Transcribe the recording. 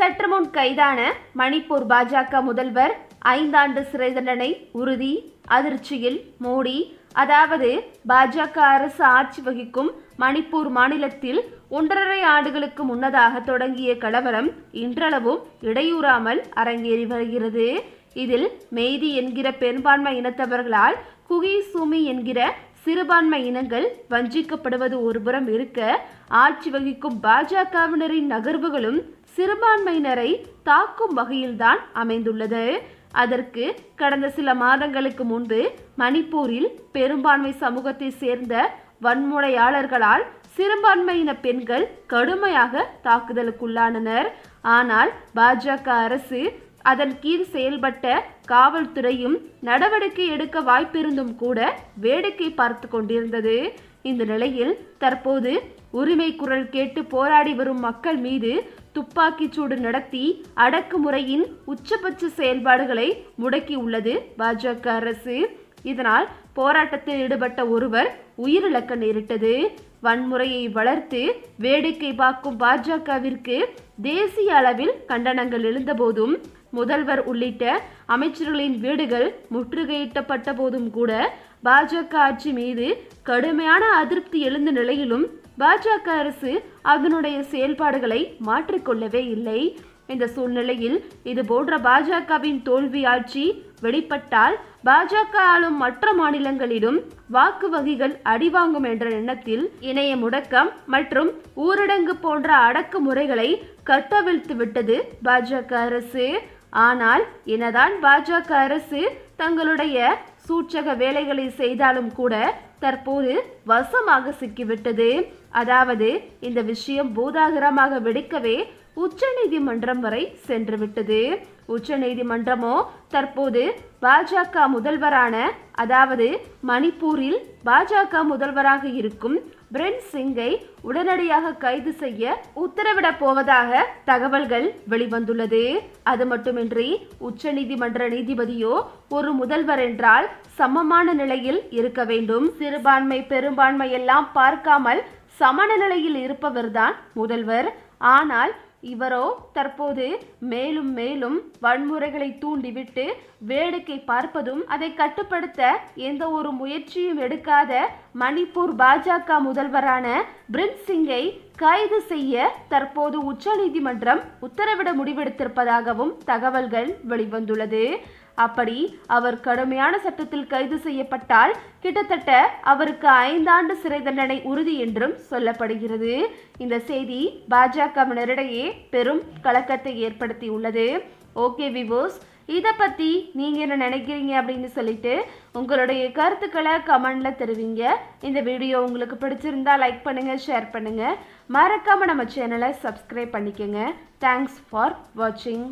சற்று முன் கைதான மணிப்பூர் பாஜக முதல்வர் ஐந்தாண்டு சிறை தண்டனை உறுதி அதிர்ச்சியில் மோடி அதாவது பாஜக அரசு ஆட்சி வகிக்கும் மணிப்பூர் மாநிலத்தில் ஒன்றரை ஆண்டுகளுக்கு முன்னதாக தொடங்கிய கலவரம் இன்றளவும் இடையூறாமல் அரங்கேறி வருகிறது. இதில் மெய்தி என்கிற பெரும்பான்மை இனத்தவர்களால் குகி சுமி என்கிற சிறுபான்மை இனங்கள் வஞ்சிக்கப்படுவது ஒருபுறம் இருக்க ஆட்சி வகிக்கும் பாஜகவினரின் நகர்வுகளும் சிறுபான்மையினரை தாக்கும் வகையில்தான் அமைந்துள்ளது. அதற்கு கடந்த சில மாதங்களுக்கு முன்பு மணிப்பூரில் பெரும்பான்மை சமூகத்தை சேர்ந்த வன்முறையாளர்களால் சிறுபான்மையின பெண்கள் கடுமையாக தாக்குதலுக்குள்ளானனர். ஆனால் பாஜக அரசு அதன் கீழ் செயல்பட்ட காவல்துறையும் நடவடிக்கை எடுக்க வாய்ப்பிருந்தும் கூட வேடிக்கை பார்த்து கொண்டிருந்தது. இந்த நிலையில் தற்போது உரிமை குரல் கேட்டு போராடி வரும் மக்கள் மீது துப்பாக்கிச் சூடு நடத்தி அடக்குமுறையின் உச்சபட்ச செயல்பாடுகளை முடக்கியுள்ளது பாஜக அரசு. இதனால் போராட்டத்தில் ஈடுபட்ட ஒருவர் உயிரிழக்க நேரிட்டது. வன்முறையை வளர்த்து வேடிக்கை பார்க்கும் பாஜகவிற்கு தேசிய அளவில் கண்டனங்கள் எழுந்தபோதும் முதல்வர் உள்ளிட்ட அமைச்சர்களின் வீடுகள் முற்றுகையிட்டப்பட்ட போதும் கூட பாஜக ஆட்சி மீது கடுமையான அதிருப்தி எழுந்த நிலையிலும் பாஜக அரசு அதனுடைய செயல்பாடுகளை மாற்றிக்கொள்ளவே இல்லை. இந்த சூழ்நிலையில் இது போன்ற பாஜகவின் தோல்வி ஆட்சி வெளிப்பட்டால் பாஜக ஆளும் மற்ற மாநிலங்களிலும் வாக்கு வங்கிகள் அடிவாங்கும் என்ற எண்ணத்தில் இணைய முடக்கம் மற்றும் ஊரடங்கு போன்ற அடக்குமுறைகளை கட்டவிழ்த்து விட்டது பாஜக அரசு. ஆனால் என்னதான் பாஜக அரசு தங்களுடைய சூட்சக வேலைகளை செய்தாலும் கூட தற்போது வசமாக சிக்கிவிட்டது. அதாவது இந்த விஷயம் பூதாகரமாக வெடிக்கவே உச்சநீதிமன்றம் வரை சென்றுவிட்டது. உச்சநீதிமன்றமோ தற்போது பாஜக முதல்வரான அதாவது மணிப்பூரில் பாஜக முதல்வராக இருக்கும் பிரென் சிங்கை உடனடியாக கைது செய்ய உத்தரவிடப் போவதாக தகவல்கள் வெளிவந்துள்ளது. அது மட்டுமின்றி உச்சநீதிமன்ற நீதிபதியோ ஒரு முதல்வர் என்றால் சமமான நிலையில் இருக்க வேண்டும். சிறுபான்மை பெரும்பான்மை எல்லாம் பார்க்காமல் சமண நிலையில் இருப்பவர்தான் முதல்வர். ஆனால் இவரோ தற்போது மேலும் மேலும் வன்முறைகளை தூண்டிவிட்டு வேடிக்கை பார்ப்பதும் அதை கட்டுப்படுத்த எந்த ஒரு முயற்சியும் எடுக்காத மணிப்பூர் பாஜக முதல்வரான பிரின் சிங்கை கைது செய்ய தற்போது உச்சநீதிமன்றம் உத்தரவிட முடிவெடுத்திருப்பதாகவும் தகவல்கள் வெளிவந்துள்ளது. அப்படி அவர் கடுமையான சட்டத்தில் கைது செய்யப்பட்டால் கிட்டத்தட்ட அவருக்கு ஐந்தாண்டு சிறை தண்டனை உறுதி என்றும் சொல்லப்படுகிறது. இந்த செய்தி பாஜகவினரிடையே பெரும் கலக்கத்தை ஏற்படுத்தியுள்ளது. ஓகே விவோஸ் இதை பற்றி நீங்கள் என்ன நினைக்கிறீங்க அப்படின்னு சொல்லிட்டு உங்களுடைய கருத்துக்களை கமெண்டில் தெரிவிங்க. இந்த வீடியோ உங்களுக்கு பிடிச்சிருந்தா லைக் பண்ணுங்கள் ஷேர் பண்ணுங்கள் மறக்காமல் நம்ம சேனலை சப்ஸ்கிரைப் பண்ணிக்கோங்க. தேங்க்ஸ் ஃபார் வாட்சிங்